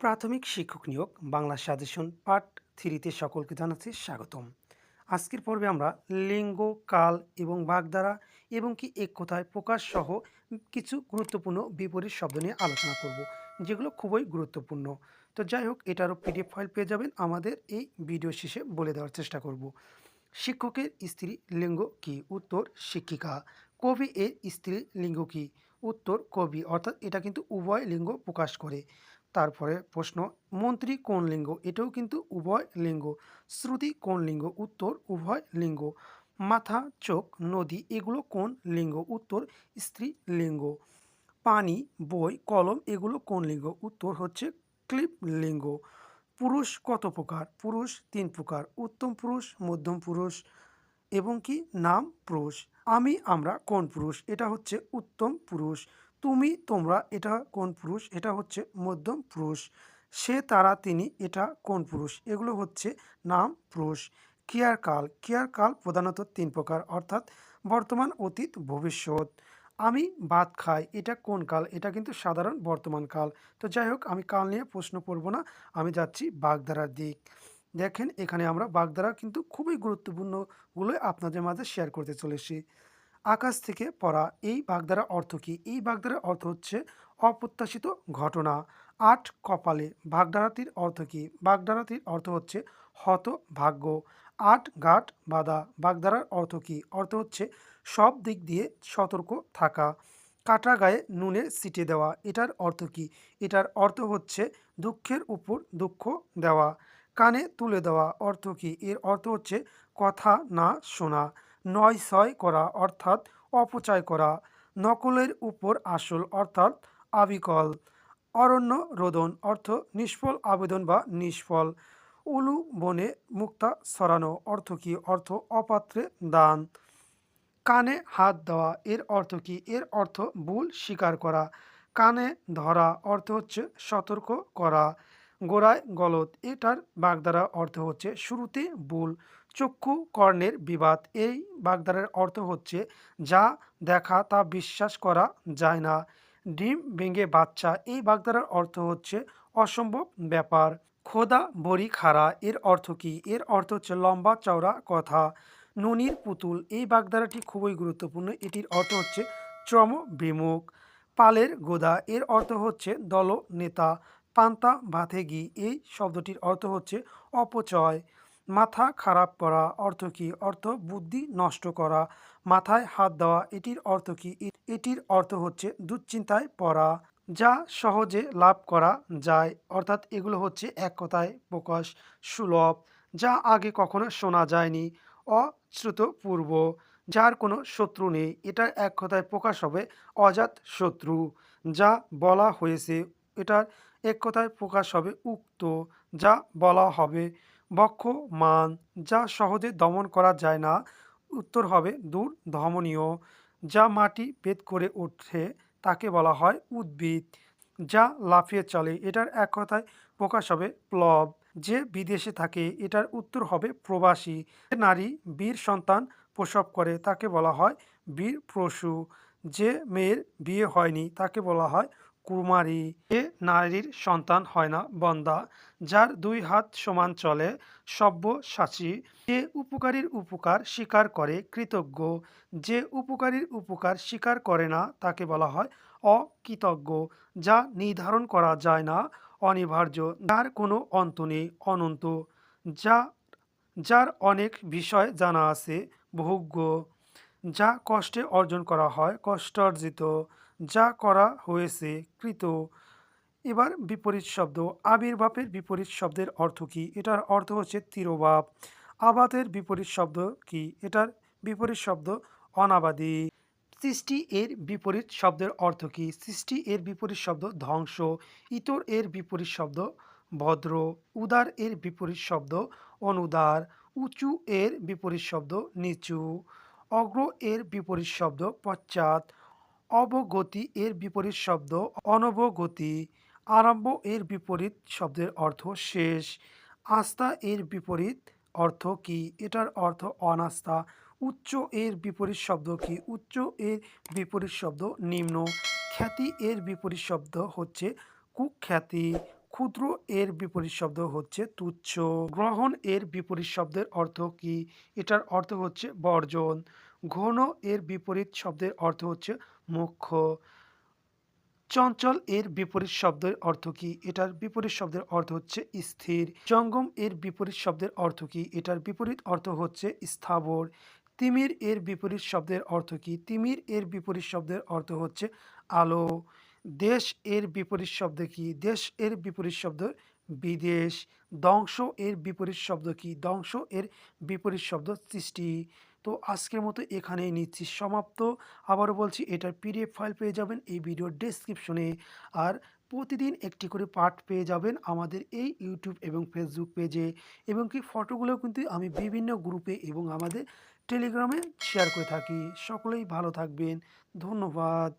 প্রাথমিক শিক্ষক নিয়োগ, বাংলা সাজেশন পার্ট থ্রিতে সকলকে জানাচ্ছি স্বাগতম। আজকের পর্বে আমরা লিঙ্গ, কাল এবং বাগধারা এবং কি এক কথায় প্রকাশ সহ কিছু গুরুত্বপূর্ণ বিপরীত শব্দ নিয়ে আলোচনা করব, যেগুলো খুবই গুরুত্বপূর্ণ। তো যাই হোক, এটারও পিডিএফ ফাইল পেয়ে যাবেন। আমাদের এই ভিডিও শেষে বলে দেওয়ার চেষ্টা করব। শিক্ষকের স্ত্রী লিঙ্গ কি? উত্তর, শিক্ষিকা। কবি এর স্ত্রী লিঙ্গ কি? উত্তর, কবি। অর্থাৎ এটা কিন্তু উভয় লিঙ্গ প্রকাশ করে। তারপরে প্রশ্ন, মন্ত্রী কোন লিঙ্গ? এটাও কিন্তু উভয় লিঙ্গ। শ্রুতি কোন লিঙ্গ? উত্তর, উভয় লিঙ্গ। মাথা, চোখ, নদী, এগুলো কোন লিঙ্গ? উত্তর, স্ত্রী লিঙ্গ। পানি, বই, কলম, এগুলো কোন লিঙ্গ? উত্তর হচ্ছে ক্লিপ লিঙ্গ। পুরুষ কত প্রকার? পুরুষ তিন প্রকার। উত্তম পুরুষ, মধ্যম পুরুষ এবং কি? নাম পুরুষ। আমি, আমরা কোন পুরুষ? এটা হচ্ছে উত্তম পুরুষ। তুমি, তোমরা, এটা কোন পুরুষ? এটা হচ্ছে মধ্যম পুরুষ। সে, তারা, তিনি, এটা কোন পুরুষ? এগুলো হচ্ছে নাম পুরুষ। ক্রিয়ার কাল ক্রিয়ার কাল প্রধানত তিন প্রকার, অর্থাৎ বর্তমান, অতীত, ভবিষ্যৎ। আমি ভাত খাই, এটা কোন কাল? এটা কিন্তু সাধারণ বর্তমান কাল। তো যাই হোক, আমি কাল নিয়ে প্রশ্ন করব না, আমি যাচ্ছি বাগধারার দিক। দেখেন, এখানে আমরা বাগধারা কিন্তু খুবই গুরুত্বপূর্ণগুলোই আপনাদের মাঝে শেয়ার করতে চলেছি। আকাশ থেকে পড়া এই বাগধারা অর্থ কী? এই বাগধারার অর্থ হচ্ছে অপ্রত্যাশিত ঘটনা। আট কপালে বাগধারাটির অর্থ কী? বাগধারাটির অর্থ হচ্ছে হত ভাগ্য আট গাঁট বাঁধা বাগধারার অর্থ কী? অর্থ হচ্ছে সব দিক দিয়ে সতর্ক থাকা। কাটা গায়ে নুনের সিটে দেওয়া, এটার অর্থ কী? এটার অর্থ হচ্ছে দুঃখের উপর দুঃখ দেওয়া। কানে তুলে দেওয়া অর্থ কী? এর অর্থ হচ্ছে কথা না শোনা। নয় ছয় করা, অর্থাৎ অপচয় করা, নকলের উপর আসল, অর্থাৎ আবিকল, অরণ্য রোদন, অর্থ নিষ্ফল, আবেদন বা নিষ্ফল, উলু বনে মুক্তা সরানো অর্থ কী? অর্থ অপাত্রে দান। কানে হাত দেওয়া, এর অর্থ কি? এর অর্থ ভুল স্বীকার করা। কানে ধরা, অর্থ হচ্ছে সতর্ক করা। গোড়ায় গলত এটার বাগধারা অর্থ হচ্ছে শুরুতে ভুল চক্ষু কর্ণের বিবাদ। এই বাগধারার অর্থ হচ্ছে, যা দেখা তা বিশ্বাস করা যায় না। ডিম ভেঙে বাচ্চা, এই বাগধারার অর্থ হচ্ছে অসম্ভব ব্যাপার। খোদা বড়ি খাড়া, এর অর্থ কী? এর অর্থ হচ্ছে লম্বা চওড়া কথা। ননির পুতুল, এই বাগদারাটি খুবই গুরুত্বপূর্ণ। এটির অর্থ হচ্ছে শ্রম বিমুখ। পালের গোদা, এর অর্থ হচ্ছে দল নেতা পান্তা ঘি, এই শব্দটির অর্থ হচ্ছে অপচয়। মাথা খারাপ করা, অর্থ কী? অর্থ বুদ্ধি নষ্ট করা। মাথায় হাত দেওয়া, এটির অর্থ কী? এটির অর্থ হচ্ছে দুশ্চিন্তায় পড়া, যা সহজে লাভ করা যায়। অর্থাৎ এগুলো হচ্ছে এক কথায় প্রকাশ সুলভ, যা আগে কখনো শোনা যায়নি। অশ্রুতপূর্ব, যার কোনো শত্রু নেই। এটার এক কথায় প্রকাশ হবে অজাত শত্রু, যা বলা হয়েছে। এটার এক কথায় প্রকাশ হবে উক্ত, যা বলা হবে। বক্ষ, মান যা সহজে দমন করা যায় না, উত্তর হবে দূর ধমনীয় যা মাটি ভেদ করে ওঠে, তাকে বলা হয় উদ্ভিদ। যা লাফিয়ে চলে, এটার এক কথায় প্রকাশ হবে প্লব। যে বিদেশে থাকে, এটার উত্তর হবে প্রবাসী। নারী, বীর সন্তান প্রসব করে, তাকে বলা হয় বীর প্রসূ যে মেয়ের বিয়ে হয়নি, তাকে বলা হয় কুমারী এ নারীর সন্তান হয় না, বন্দা, যার দুই হাত সমান চলে সব্যসাচী যে উপকারীর উপকার স্বীকার করে কৃতজ্ঞ, যে উপকারীর উপকার স্বীকার করে না, তাকে বলা হয় অকৃতজ্ঞ, যা নির্ধারণ করা যায় না, অনিবার্য, যার কোনো অন্ত নেই, অনন্ত, যা, যার অনেক বিষয় জানা আছে ভোগ্য যা কষ্টে অর্জন করা হয়, কষ্টার্জিত যা করা হয়েছে কৃত। এবার বিপরীত শব্দ। আবির্ভাবের বিপরীত শব্দের অর্থ কী? এটার অর্থ হচ্ছে তিরোভাব। আবাদের বিপরীত শব্দ কি? এটার বিপরীত শব্দ অনাবাদী। সৃষ্টি এর বিপরীত শব্দের অর্থ কী? সৃষ্টি এর বিপরীত শব্দ ধ্বংস। ইতর এর বিপরীত শব্দ ভদ্র। উদার এর বিপরীত শব্দ অনুদার। উঁচু এর বিপরীত শব্দ নিচু। অগ্র এর বিপরীত শব্দ পশ্চাৎ। অবগতি এর বিপরীত শব্দ, অনবগতি, আরম্ভ এর বিপরীত শব্দের অর্থ শেষ, আস্থা এর বিপরীত অর্থ কি, এটার অর্থ অনাস্থা, উচ্চ এর বিপরীত শব্দ কি, উচ্চ এর বিপরীত শব্দ নিম্ন, খ্যাতি এর বিপরীত শব্দ হচ্ছে কুখ্যাতি, ক্ষুদ্র এর বিপরীত শব্দ হচ্ছে তুচ্ছ, গ্রহণ এর বিপরীত শব্দের অর্থ কি, এটার অর্থ হচ্ছে বর্জন, ঘন এর বিপরীত শব্দের অর্থ হচ্ছে মুখ্য চঞ্চল এর বিপরীত শব্দের অর্থ কি? এটার বিপরীত শব্দের অর্থ হচ্ছে স্থির। জঙ্গম এর বিপরীত শব্দের অর্থ কি? এটার বিপরীত অর্থ হচ্ছে স্থাবর। তিমির এর বিপরীত শব্দের অর্থ কি? তিমির এর বিপরীত শব্দের অর্থ হচ্ছে আলো। দেশ এর বিপরীত শব্দ কি? দেশ এর বিপরীত শব্দ বিদেশ, ধ্বংস এর বিপরীত শব্দ কি? ধ্বংস এর বিপরীত শব্দ সৃষ্টি। তো আজকের মতো এখানেই নিচ্ছি সমাপ্ত। আবারও বলছি, এটার পিডিএফ ফাইল পেয়ে যাবেন এই ভিডিওর ডেসক্রিপশনে আর প্রতিদিন একটি করে পাঠ পেয়ে যাবেন আমাদের এই ইউটিউব এবং ফেসবুক পেজে এবং কি ফটোগুলো কিন্তু আমি বিভিন্ন গ্রুপে এবং আমাদের টেলিগ্রামে শেয়ার করে থাকি। সকলেই ভালো থাকবেন। ধন্যবাদ।